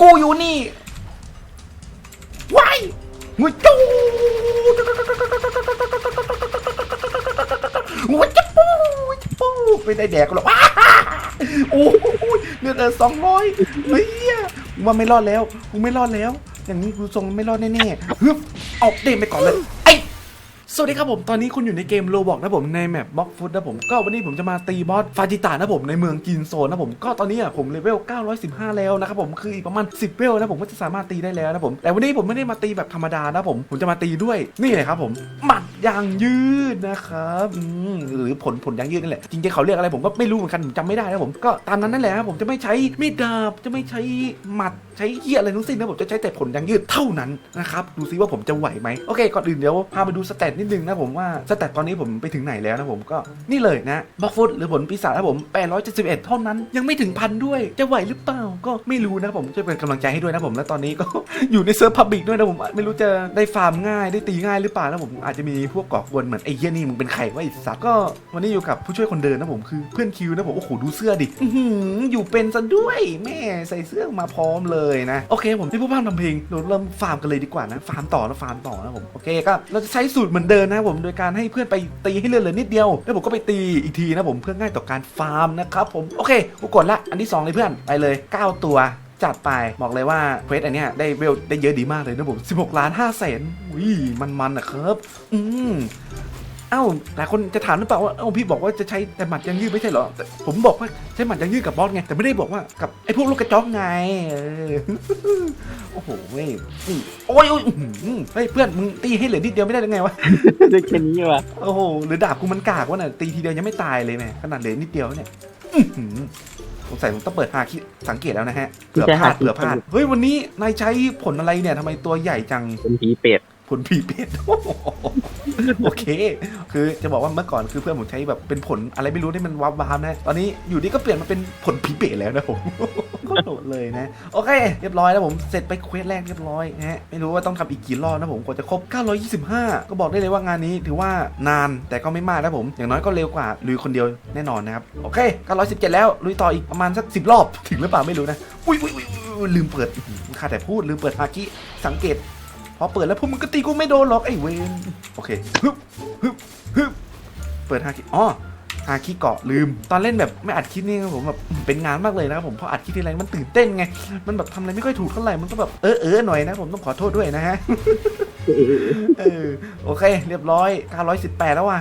กูอยู่นี่ว้ายงูจูงูจะปูจะปูไปได้แดกหรอกโอ้ยเลือดเออสองร้อยเฮ้ยว่าไม่รอดแล้วกูไม่รอดแล้ว อย่างนี้กูทรงไม่รอดแน่ๆฮึบเอาเด้งไปก่อนเลย สวัสดีครับผม ตอนนี้คุณอยู่ในเกมโลบอกนะผมในแมปบล็อกฟุตนะผม ก็วันนี้ผมจะมาตีบอสฟาจิตานะผมในเมืองกินโซนนะผม ก็ตอนนี้อะผมเลเวล 915 แล้วนะครับผม คืออีกประมาณ 10 เวลนะผมก็จะสามารถตีได้แล้วนะผม แต่วันนี้ผมไม่ได้มาตีแบบธรรมดานะผม ผมจะมาตีด้วยนี่เลยครับผม หมัดยางยืดนะครับหรือผลผลยางยืดนั่นแหละ จริงๆเขาเรียกอะไรผมก็ไม่รู้เหมือนกันผมจำไม่ได้นะผม ก็ตามนั้นนั่นแหละครับผมจะไม่ใช้มีดดาบ จะไม่ใช้หมัดใช้เหี้ยอะไรทั้งสิ้นนะผมจะใช้แต่ผลยางยืดเท่านั้นนะครับดูซิว่าผมจะไหวไหมโอเคก่อนอื่นเดี๋ยวพาไปดูสเตตนิดนึงนะผมว่าสเตตตอนนี้ผมไปถึงไหนแล้วนะผมก็นี่เลยนะบล็อกฟุตหรือผลปีศาจนะผม871 เท่านั้น ยังไม่ถึงพันด้วยจะไหวหรือเปล่าก็ไม่รู้นะผมช่วยเป็นกำลังใจให้ด้วยนะผมและตอนนี้ก็อยู่ในเซิร์ฟพับบิกด้วยนะผมไม่รู้จะได้ฟาร์มง่ายได้ตีง่ายหรือเปล่านะผมอาจจะมีพวกกอกวนเหมือนไอ้เหี้ยนี่มึงเป็นใครวะไอ้สัตว์ก็วันนี้อยู่กับผู้ช่วยคนเดินนะผมคือเพื่อนคิวนะผมโอ้โหดูเสื้อดิอยู่เป็นซะด้วยแม่ใส่เสื้อมาพร้อมเลยนะ โอเคผมที่ผู้พากย์ทำเพลงเราเริ่มฟาร์มกันเลยดีกว่านะ ฟาร์มต่อนะฟาร์มต่อนะผมโอเคก็เราจะใช้สูตรเหมือนเดิมนะผมโดยการให้เพื่อนไปตีให้เลือดเหลือนิดเดียวแล้วผมก็ไปตีอีกทีนะผมเพื่อง่ายต่อการฟาร์มนะครับผมโอเคกูกดละอันที่สองเลยเพื่อนไปเลย 9 ตัวจัดไปบอกเลยว่าเควสอันเนี้ยได้เวลได้เยอะดีมากเลยนะผม 16 ล้าน5แสนอุ้ยมันๆนะครับ อืม เอ้าหลายคนจะถามหรือเปล่าว่าเอ้าพี่บอกว่าจะใช้แต่หมัดยังยืดไม่ใช่เหรอแต่ผมบอกว่าใช้หมัดยังยืดกับบอสไงแต่ไม่ได้บอกว่ากับไอ้พวกลูกกระจอกไงเออโอ้โหเว้ยนี่โอ้ยโอ้ยอื้อหือเฮ้ยเพื่อนมึงตีให้เหลือนิดเดียวไม่ได้หรือไงวะ ได้แค่นี้ว่ะโอ้โหหรือดาบกูมันกากวะน่ะตีทีเดียวยังไม่ตายเลยแม่ขนาดเหลือนิดเดียวเนี่ยอื้อหือสงสัยผมต้องเปิดฮาคิสังเกตแล้วนะฮะเผื่อพลาดเผื่อพลาดเฮ้ยวันนี้นายใช้ผลอะไรเนี่ยทำไมตัวใหญ่จัง เป็นผีเป็ด ผลผีเป็ดโอเค คือจะบอกว่าเมื่อก่อนคือเพื่อนผมใช้แบบเป็นผลอะไรไม่รู้ที่มันวับวามนะ ตอนนี้อยู่ดีก็เปลี่ยนมาเป็นผลผีเป็ดแล้วนะผมก็โดดเลยนะ โอเค เรียบร้อยแล้วผมเสร็จไปเควสแรกเรียบร้อยนะฮะไม่รู้ว่าต้องทำอีกกี่รอบนะผมกว่าจะครบ 925 ก็บอกได้เลยว่างานนี้ถือว่านานแต่ก็ไม่มากนะผม อย่างน้อยก็เร็วกว่าลุยคนเดียวแน่นอนนะครับ โอเค 917 แล้วลุยต่ออีกประมาณสัก 10 รอบ ถึงหรือเปล่าไม่รู้นะ อุ้ยอุ้ยอุ้ยลืมเปิดขาแต่พูดลืมเปิดฮากิสังเกต พอเปิดแล้วพวกมึงก็ตีกูไม่โดนหรอกไอ้เวนโอเคฮึบฮึบฮึบเปิดฮาคิอ๋อฮาคิเกาะลืม ตอนเล่นแบบไม่อัดคลิปนี่ผมแบบเป็นงานมากเลยนะครับผมเพราะอัดคลิปทีไรมันตื่นเต้นไง มันแบบทำอะไรไม่ค่อยถูกเท่าไหร่มันก็แบบเออเออหน่อยนะผมต้องขอโทษด้วยนะฮะเออโอเค เรียบร้อย918แล้วว่ะ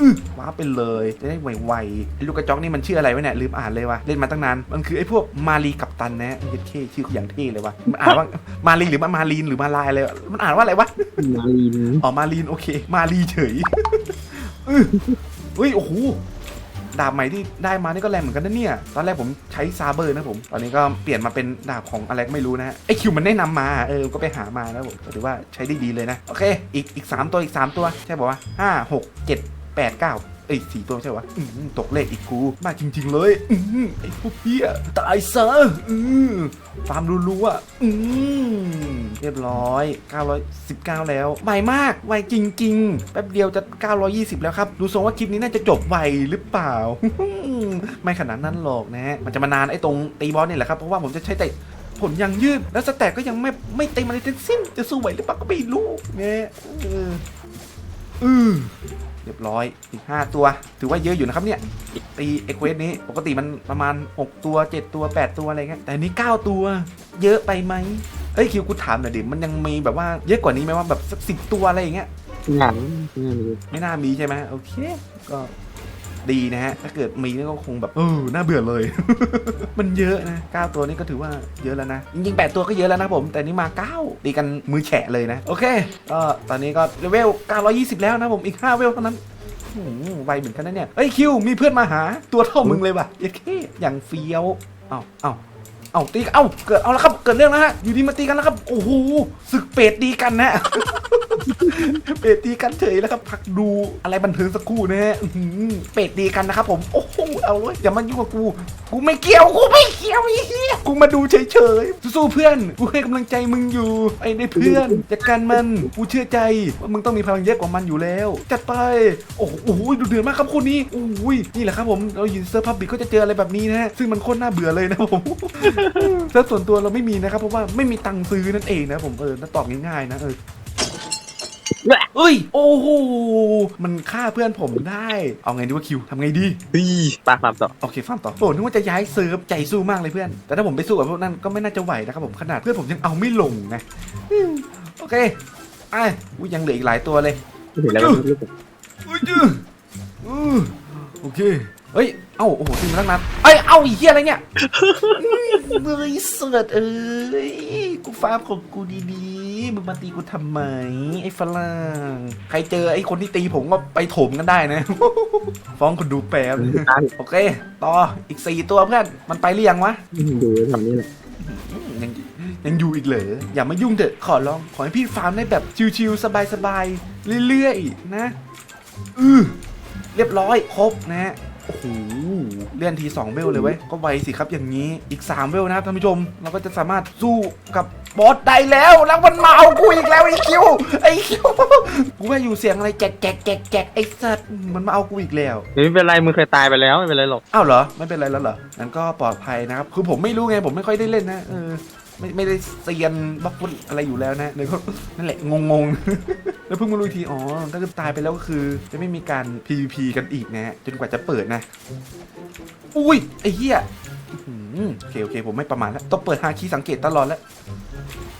อื้อว้าไปเลยจะได้ไวๆไอ้ลูกกระจอกนี่มันชื่ออะไรวะเนี่ยลืมอ่านเลยว่ะเล่นมาตั้งนานมันคือไอ้พวกมารีกับตันนะเย็ดเท่ชื่ออย่างเท่เลยว่ะมันอ่านว่ามารีหรือมามารีนหรือมาลายอะไรวะมันอ่านว่าอะไรวะมาลีนอ๋อมารีนโอเค มารีเฉยอื้อเฮ้ยโอ้โหดาบใหม่ที่ได้มานี่ก็แรงเหมือนกันนะเนี่ย ตอนแรกผมใช้ซาเบอร์นะผม ตอนนี้ก็เปลี่ยนมาเป็นดาบของอะไรก็ไม่รู้นะฮะไอคิวมันแนะนำมา เออ ก็ไปหามานะผม ก็ถือว่าใช้ได้ดีเลยนะ โอเค อีกอีกสามตัวอีกสามตัว ใช่บอกว่าห้าหกเจ็ด แปดเก้าเอ้ยสี่ตัวไม่ใช่วะอื้อหือตกเลขอีกกูมากจริง ๆ เลยอื้อหือไอ้พวกเฮียตายซะอือฟาร์มรัวๆอืมเรียบร้อย 919 แล้ว ไวมาก ไวจริง ๆ แป๊บเดียวจะ 920 แล้วครับ ดูทรงว่าคลิปนี้น่าจะจบไวหรือเปล่า ไม่ขนาดนั้นหรอกนะ มันจะมานานไอ้ตรงตีบอสนี่แหละครับ เพราะว่าผมจะใช้แต่ผลยังยืด แล้วสแต็กก็ยังไม่ไม่เต็มอะไรทั้งสิ้น จะสู้ไหวหรือเปล่าก็ไม่รู้เนี่ยเอออือ รียบร้อยอีก5ตัว ถือว่าเยอะอยู่นะครับเนี่ย ตีเอ็กเวสนี้ปกติมันประมาณ 6 ตัว 7 ตัว 8 ตัวอะไรเงี้ยแต่อันนี้ 9 ตัว เยอะไปไหมเอ้ยคิวกูถามหน่อยดิมันยังมีแบบว่าเยอะกว่านี้ไหมว่าแบบสักสิตัวอะไรอย่างเงี้ยหนังงานนี้ไม่น่ามีใช่ไหมโอเค ก็ ดีนะฮะ ถ้าเกิดมีก็คงแบบเออน่าเบื่อเลย มันเยอะนะ 9 ตัวนี่ก็ถือว่าเยอะแล้วนะ จริงๆ 8 ตัวก็เยอะแล้วนะผม แต่นี่มา 9 ตีกันมือแฉะเลยนะ โอเคก็ตอนนี้ก็เลเวล 920 แล้วนะผมอีก 5 เวลเท่านั้นโอ้โหไวเหมือนกันนะเนี่ยเฮ้ยคิวมีเพื่อนมาหาตัวเท่ามึงเลยว่ะเย้เคอย่างเฟี้ยวเอ้าเอ้าเอ้าตีกันเอ้าเกิดเอาแล้วครับ เกิดเรื่องแล้วฮะ อยู่ดีมาตีกันแล้วครับ โอ้โหศึกเป็ดดีกันนะ เป็ดตีกันเฉยแล้วครับพักดูอะไรบันเทิงสักครู่นะฮะอื้อหือเป็ดตีกันนะครับผมโอ้โหเอาเลยอย่ามายุ่งกับกูกูไม่เกี่ยวกูไม่เกี่ยวไอ้เหี้ยกูมาดูเฉยๆสู้ๆเพื่อนกูให้กำลังใจมึงอยู่ไอ้ในเพื่อนจัดการมันกูเชื่อใจว่ามึงต้องมีพลังเยอะกว่ามันอยู่แล้วจัดไปโอ้โหโอ้โหดูเดือดมากครับคู่นี้โอ้ยนี่แหละครับผมเรายู่เซิร์พับบิกก็จะเจออะไรแบบนี้นะฮะซึ่งมันโคตรน่าเบื่อเลยนะผมเซิร์ส่วนตัวเราไม่มีนะครับเพราะว่าไม่มีตังค์ซื้อนั่นเองนะผมเออน่าตอบง่ายๆนะเออ เอ้ย โอ้โห มันฆ่าเพื่อนผมได้ เอาไงดีว่าคิวทำไงดีเฮ้ยปาฟาร์มต่อ โอเคฟาร์มต่อโอ้นึกว่าจะย้ายเซิร์ฟใจสู้มากเลยเพื่อน แต่ถ้าผมไปสู้กับพวกนั้นก็ไม่น่าจะไหวนะครับผมขนาดเพื่อนผมยังเอาไม่ลงนะอืมโอเคไอ้อุ้ยยังเหลืออีกหลายตัวเลย เห็นแล้วมันรู้สึกอุ้ยจื้ออือโอเค เฮ้ย เอ้าโอ้โหตีมาตั้งนานเอ้ยเอ้าไอีเหี้ยอะไรเนี่ยเมื่อยเสือดเอ้ยกูฟาร์มของกูดีๆมึงมาตีกูทำไมไอ้ฝรั่งใครเจอไอ้คนที่ตีผมก็ไปโถมกันได้นะ ฟ้องคนดูแป๊บตายโอเค ต่ออีกสี่ตัวเพื่อนมันไปหรือยังวะดูแถวนี้แหละยังยังอยู่อีกเหรออย่ามายุ่งเถอะขอร้องขอให้พี่ฟาร์มได้แบบชิวๆสบายๆเรื่อยๆนะอือเรียบร้อยครบนะฮะ โอ้โหเลื่อนที2เวลเลยเว้ยก็ไวสิครับอย่างนี้อีก 3 เวลนะครับท่านผู้ชม เราก็จะสามารถสู้กับบอสได้แล้วแล้วมันมาเอากูอีกแล้วไอ้คิวไอ้คิวกูว่าอยู่เสียงอะไรแจกแจกแจกแจกไอ้สัตว์มันมาเอากูอีกแล้วไม่เป็นไรมึงเคยตายไปแล้วไม่เป็นไรหรอกอ้าวเหรอไม่เป็นไรแล้วเหรองั้นก็ปลอดภัยนะครับคือผมไม่รู้ไงผมไม่ค่อยได้เล่นนะเออไม่ไม่ได้เซียนบล็อกฟุตอะไรอยู่แล้วนะเลยก็นั่นแหละงงๆ แล้วเพิ่งมารู้อีกที อ๋อ ถ้าเกิดตายไปแล้วก็คือ จะไม่มีการ PVP กันอีกนะฮะ จนกว่าจะเปิดนะ อุ้ย ไอ้เหี้ยอื้อหือโอเค โอเค ผมไม่ประมาทแล้ว ต้องเปิดฮาคีสังเกตตลอดแล้ว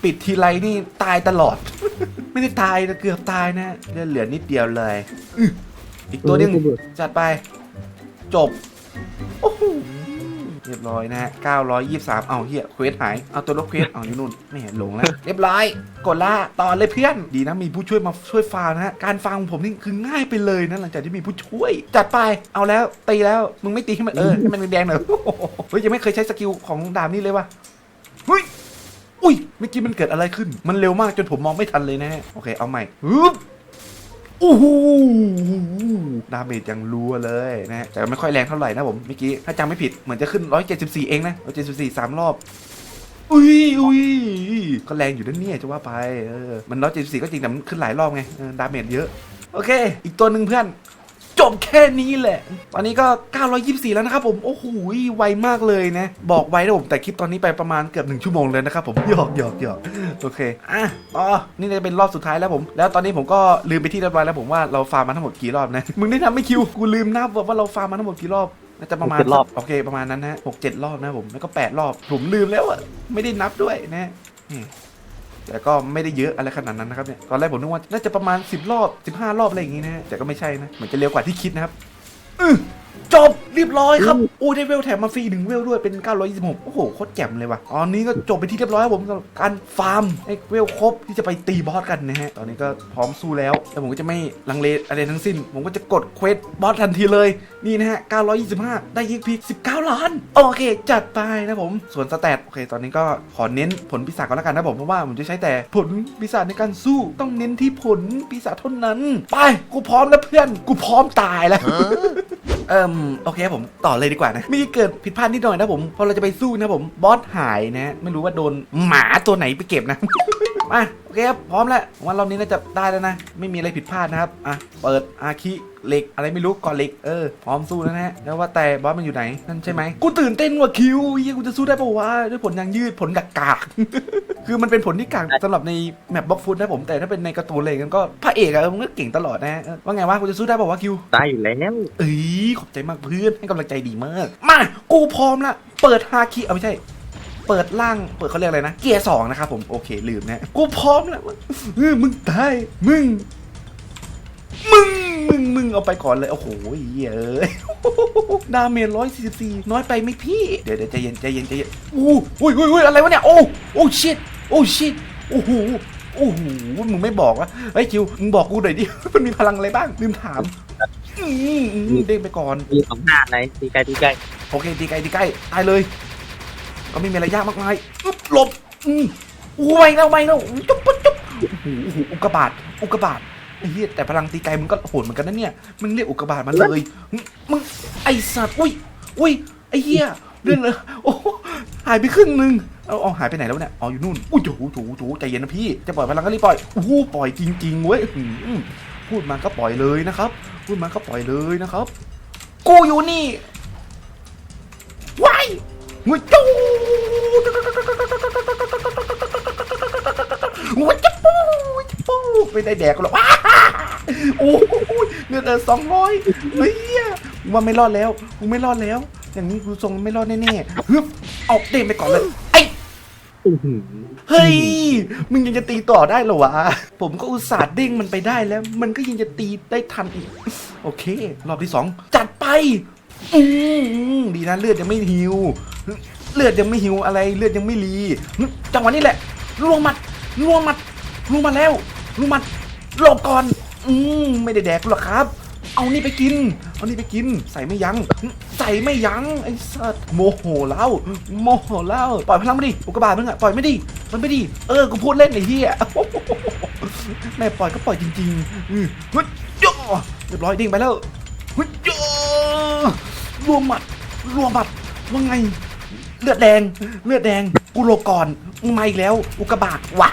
ปิดทีไรนี่ตายตลอด ไม่ได้ตายแต่เกือบตายนะเลือดเหลือนิดเดียวเลยอื้ออีกตัวหนึงจัดไป จบ โอ้โหเรียบร้อยนะฮะ923 เอาเฮียเควสหาย เอาตัวลบเควสเอาอยู่นู่นไม่เห็นหลงแล้ว เรียบร้อย กดล่าต่อเลยเพื่อน ดีนะมีผู้ช่วยมาช่วยฟาร์มนะฮะ การฟาของผมนี่คือง่ายไปเลยนะหลังจากที่มีผู้ช่วย จัดไป เอาแล้วตีแล้ว มึงไม่ตีให้มันเออให้มันแดงหน่อยเฮ้ยยังไม่เคยใช้สกิลของดาบนี้เลยว่ะเฮ้ย อุ้ย เมื่อกี้มันเกิดอะไรขึ้น มันเร็วมากจนผมมองไม่ทันเลยนะฮะ โอเค เอาใหม่ฮึบ โอ้โหดาเมจยังรัวเลยนะฮะแต่ไม่ค่อยแรงเท่าไหร่นะผมเมื่อกี้ถ้าจำไม่ผิดเหมือนจะขึ้น 174 เองนะ174 3 รอบ อุ้ยอุ้ยก็แรงอยู่นะเนี่ยจะว่าไปเออมัน174 ก็จริงแต่มันขึ้นหลายรอบไงดาเมจเยอะ โอเค อีกตัวหนึ่งเพื่อน จบแค่นี้แหละ ตอนนี้ก็ 924 แล้วนะครับผม โอ้โห ไวมากเลยนะ บอกไวนะผม แต่คลิปตอนนี้ไปประมาณเกือบหนึ่งชั่วโมงเลยนะครับผม หยอกหยอกหยอกโอเค อะต่อนี่จะเป็นรอบสุดท้ายแล้วผม แล้วตอนนี้ผมก็ลืมไปที่เรียบร้อยแล้วผมว่าเราฟาร์มมาทั้งหมดกี่รอบนะ มึงได้ทำไม่คิว กูลืมนับว่าเราฟาร์มมาทั้งหมดกี่รอบน่าจะประมาณหกเจ็ดรอบโอเคประมาณนั้นนะหกเจ็ดรอบนะผม แล้วก็แปดรอบ ผมลืมแล้วอะไม่ได้นับด้วยนะอืม แต่ก็ไม่ได้เยอะอะไรขนาดนั้นนะครับเนี่ยตอนแรกผมนึกว่าน่าจะประมาณ 10 รอบ 15 รอบอะไรอย่างงี้นะแต่ก็ไม่ใช่นะเหมือนจะเร็วกว่าที่คิดนะครับอื้อ จบเรียบร้อยครับโอ้ได้เวลแถมมาฟรีหนึ่งเวลด้วยเป็น 926 โอ้โหโคตรแจ่มเลยว่ะตอนนี้ก็จบไปที่เรียบร้อยครับผมสำหรับการฟาร์มให้เวลครบที่จะไปตีบอสกันนะฮะตอนนี้ก็พร้อมสู้แล้วแล้วผมก็จะไม่ลังเลอะไรทั้งสิ้น ผมก็จะกดเควสบอสทันทีเลยนี่นะฮะ 925 ได้ยิกพี19 ล้าน โอเค จัดไปนะผม ส่วนสแตทโอเค ตอนนี้ก็ขอเน้นผลปีศาจก่อนแล้วกันนะผมเพราะว่าผมจะใช้แต่ผลปีศาจในการสู้ต้องเน้นที่ผลปีศาจเท่านั้น ไปกูพร้อมแล้วเพื่อนกูพร้อมตายแล้ว เอิมโอเคครับผมต่อเลยดีกว่านะมีเกิดผิดพลาดนิดหน่อยนะผมพอเราจะไปสู้นะผมบอสหายนะ ไม่รู้ว่าโดนหมาตัวไหนไปเก็บนะ มาโอเคครับพร้อมแล้วผมว่ารอบนี้น่าจะได้แล้วนะ ไม่มีอะไรผิดพลาดนะครับอะเปิดอาคิเหล็กอะไรไม่รู้ก่อนเหล็กเออพร้อมสู้แล้วนะฮะแล้วว่าแต่บอสมันอยู่ไหนนั่นใช่ไหมกูตื่นเต้นว่ะคิวเฮียกูจะสู้ได้ปะวะด้วยผลยางยืดผลกากากๆคือมันเป็นผลที่กากสำหรับในแมปบล็อกฟุตนะผมแต่ถ้าเป็นในการ์ตูนอะไรกันก็พระเอกอะมันก็เก่งตลอดนะเออว่าไงวะกูจะสู้ได้ปะวะคิวตายอยู่แล้วเอ้ยขอบใจมากเพื่อนให้กำลังใจดีมากมากูพร้อมละเปิดฮาคิเอาไม่ใช่ เปิดล่างเปิดเขาเรียกอะไรนะ เกียร์สองนะครับผมโอเคลืมนะกูพร้อมแล้วเออมึงตายมึงมึงมึงมึงเอาไปก่อนเลย โอ้โหเหี้ยเอ้ยดาเมจร้อยสี่สิบสี่น้อยไปไหมพี่ เดี๋ยวเดี๋ยวใจเย็นใจเย็นใจเย็นอู้อุ้ยอุ้ยอุ้ยอะไรวะเนี่ย โอ้โอ้ชิตโอ้ชิตโอ้โหโอ้โหมึงไม่บอกวะเฮ้ยคิวมึงบอกกูหน่อยดิมันมีพลังอะไรบ้างลืมถามอืมอืมเด้งไปก่อนมีสองหน้าไหนตีไกลตีไกลโอเคตีไกลตีใกล้ตายเลย ก็ไม่มีอะไรยากมากมายอึ๊บหลบอืมอู้ไม่แล้วไม่แล้วจุ๊บปุ๊บจุ๊บโอ้โหโอ้โหอุกกาบาตอุกกาบาตไอ้เหี้ยแต่พลังตีไกลมึงก็โหดเหมือนกันนะเนี่ยมึงเรียกอุกกาบาตมาเลยมึงมึงไอสัตว์อุ้ยอุ้ยไอ้เหี้ยเลื่อนเลยโอ้หายไปครึ่งหนึงเอาเอาหายไปไหนแล้วเนี่ยอ๋ออยู่นู่นอุ้ยโถูถูถูใจเย็นนะพี่จะปล่อยพลังก็รีบปล่อยโอ้โหปล่อยจริงๆเว้ยอื้อหือพูดมาก็ปล่อยเลยนะครับ พูดมาก็ปล่อยเลยนะครับ กูอยู่นี่ งุยจูงุยจะปูจะปูไม่ได้แดกหรอกว้าโอ้ยเงินเออสองร้อยเฮ้ยว่าไม่รอดแล้วกูไม่รอดแล้ว อย่างนี้กูทรงไม่รอดแน่ๆฮึบเอาเด้งไปก่อนเลยไอ้อื้หือเฮ้ย มึงยังจะตีต่อได้เหรอวะ ผมก็อุตส่าห์เด้งมันไปได้แล้ว มันก็ยังจะตีได้ทันอีก โอเค รอบที่สองจัดไป อืมดีนะเลือดยังไม่หิว เลือดยังไม่หิวอะไรเลือดยังไม่รีจังหวะนี้แหละลวงหมัดลวงหมัดลวงมาแล้วลวงหมัดหลบก่อน อืมไม่ได้แดกหรอกครับ เอานี่ไปกิน เอานี่ไปกิน ใส่ไม่ยัง้งใส่ไม่ยั้งไอ้สัตว์โมโหแล้วโมโหแล้วปล่อยพลังมาดิอุกกาบาตมึงอะปล่อยไม่ดิมันไม่ดีเออกูพูดเล่นไอ้เหี้ยแม่ปล่อยก็ปล่อยจริงๆอือเฮ้ยย่อเรียบร้อยดิ่งไปแล้วฮ้ยย่อ รวมหมัดรวมหมัดว่าไง เลือดแดง เลือดแดง กูโลก่อนมึงมาอีกแล้ว อุกกาบาตวา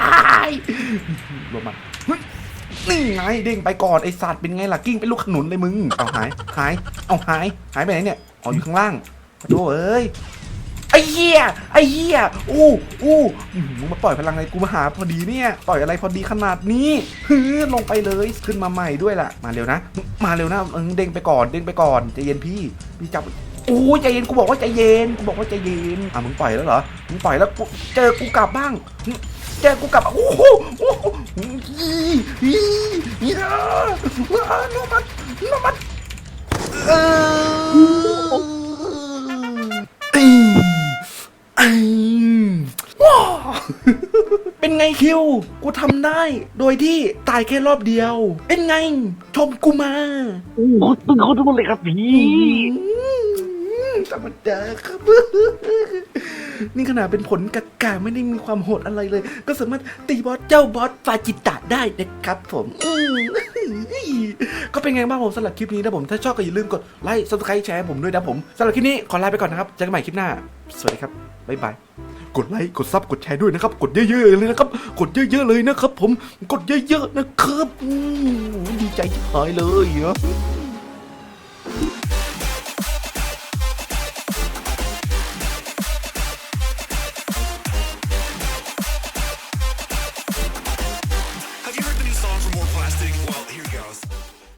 ยรวมหมัดนี่ไงเด้งไปก่อนไอสัตว์เป็นไงล่ะกิ้งเป็นลูกขนุนเลยมึงเอาหายหายเอาหายหายไปไหนเนี่ยอ๋ออยู่ข้างล่างดูเอ้ย อ้เหี้ยไอ้เหี้ยอู้อู้อื้อหือมึงมาปล่อยพลังอะไรกูมาหาพอดีเนี่ยปล่อยอะไรพอดีขนาดนี้ฮือลงไปเลยขึ้นมาใหม่ด้วยล่ะ มาเร็วนะ มาเร็วนะเออเด้งไปก่อนเด้งไปก่อนใจเย็นพี่พี่จับโอู้ใจเย็นกูบอกว่าใจเย็นกูบอกว่าใจเย็นอะมึงปล่อยแล้วเหรอมึงปล่อยแล้วกูเจอกูกลับบ้างเจอกูกลับโอ้โหโอ้โหอีอีอีอ่าอ่าโนมันโนมันเออ คิว กูทำได้ โดยที่ตายแค่รอบเดียว เป็นไง ชมกูมาโอ้โหตึงเขาทุกคนเลยครับพี่ ธรรมดาครับ นี่ขนาดเป็นผลกากาไม่ได้มีความโหดอะไรเลย ก็สามารถตีบอสเจ้าบอสฟาจิตะได้นะครับผมอืมก็เป็นไงบ้างผมสำหรับคลิปนี้นะผม ถ้าชอบก็อย่าลืมกดไลค์ subscribe แชร์ผมด้วยนะผมสำหรับคลิปนี้ขอลาไปก่อนนะครับเจอกันใหม่คลิปหน้า สวัสดีครับ บ๊ายบาย กดไลค์กดซับกดแชร์ด้วยนะครับ กดเยอะๆเลยนะครับ กดเยอะๆเลยนะครับ ผมกดเยอะๆนะครับดีใจหายเลยเนาะ